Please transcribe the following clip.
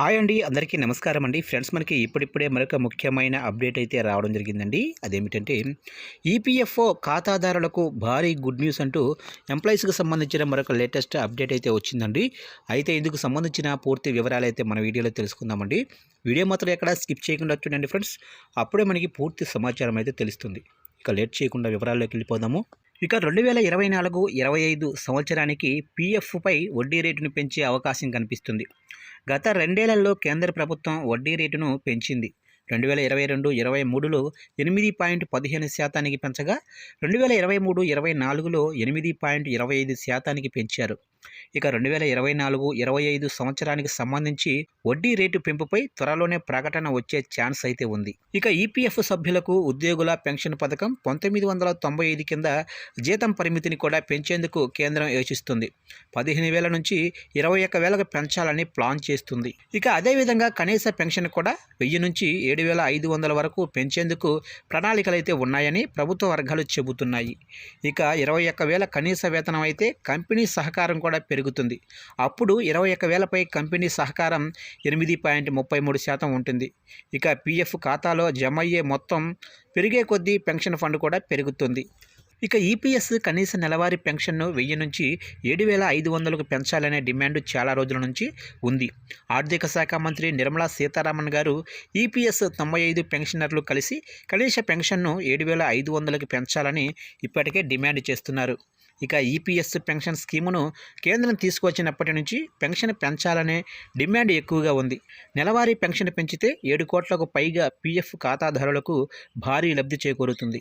Hi అండి అందరికీ నమస్కారం అండి. ఫ్రెండ్స్ మనకి ఇప్పుడిప్పుడే మరొక ముఖ్యమైన అప్డేట్ అయితే రావడం జరిగిందండి. అదేమిటంటే ఈపీఎఫ్ఓ ఖాతాదారులకు భారీ గుడ్ న్యూస్ అంటూ ఎంప్లాయీస్కి సంబంధించిన మరొక లేటెస్ట్ అప్డేట్ అయితే వచ్చిందండి. అయితే ఇందుకు సంబంధించిన పూర్తి వివరాలు అయితే మన వీడియోలో తెలుసుకుందామండి. వీడియో మాత్రం ఎక్కడ స్కిప్ చేయకుండా చూడండి ఫ్రెండ్స్. అప్పుడే మనకి పూర్తి సమాచారం అయితే తెలుస్తుంది. ఇక లేట్ చేయకుండా వివరాల్లోకి వెళ్ళిపోదాము. ఇక రెండు వేల ఇరవై నాలుగు ఇరవై ఐదు సంవత్సరానికి పీఎఫ్పై వడ్డీ రేటును పెంచే అవకాశం కనిపిస్తుంది. గత రెండేళ్ళలో కేంద్ర ప్రభుత్వం వడ్డీ రేటును పెంచింది. రెండు వేల ఇరవై రెండు ఇరవై మూడులో ఎనిమిది పాయింట్ పదిహేను శాతానికి పెంచగా రెండు వేల ఇరవై మూడు ఇరవై నాలుగులో ఎనిమిది పాయింట్ ఇరవై ఐదు శాతానికి పెంచారు. ఇక రెండు వేల ఇరవై నాలుగు ఇరవై ఐదు సంవత్సరానికి సంబంధించి వడ్డీ రేటు పెంపుపై త్వరలోనే ప్రకటన వచ్చే ఛాన్స్ అయితే ఉంది. ఇక ఈపీఎఫ్ సభ్యులకు ఉద్యోగుల పెన్షన్ పథకం పంతొమ్మిది వందల తొంభై ఐదు కింద జీతం పరిమితిని కూడా పెంచేందుకు కేంద్రం యోచిస్తుంది. పదిహేను వేల నుంచి ఇరవై ఒక్క వేలకు పెంచాలని ప్లాన్ చేస్తుంది. ఇక అదేవిధంగా కనీస పెన్షన్ కూడా వెయ్యి నుంచి ఏడు వేల ఐదు వందల వరకు పెంచేందుకు ప్రణాళికలు అయితే ఉన్నాయని ప్రభుత్వ వర్గాలు చెబుతున్నాయి. ఇక ఇరవై ఒక్క వేల కనీస వేతనం అయితే కంపెనీ సహకారం కూడా కూడా పెరుగుతుంది. అప్పుడు ఇరవై ఒక్క వేలపై కంపెనీ సహకారం ఎనిమిది పాయింట్ ముప్పై మూడు శాతం ఉంటుంది. ఇక పీఎఫ్ ఖాతాలో జమ అయ్యే మొత్తం పెరిగే కొద్దీ పెన్షన్ ఫండ్ కూడా పెరుగుతుంది. ఇక ఈపీఎస్ కనీస నెలవారీ పెన్షన్ను వెయ్యి నుంచి ఏడు వేల ఐదు వందలకు పెంచాలనే డిమాండ్ చాలా రోజుల నుంచి ఉంది. ఆర్థిక శాఖ మంత్రి నిర్మలా సీతారామన్ గారు ఈపీఎస్ తొంభై ఐదు పెన్షనర్లు కలిసి కనీస పెన్షన్ను ఏడు వేల ఐదు వందలకు పెంచాలని ఇప్పటికే డిమాండ్ చేస్తున్నారు. ఇక ఈపీఎస్ పెన్షన్ స్కీమును కేంద్రం తీసుకువచ్చినప్పటి నుంచి పెన్షన్ పెంచాలనే డిమాండ్ ఎక్కువగా ఉంది. నెలవారీ పెన్షన్ పెంచితే ఏడు కోట్లకు పైగా పీఎఫ్ ఖాతాదారులకు భారీ లబ్ధి చేకూరుతుంది.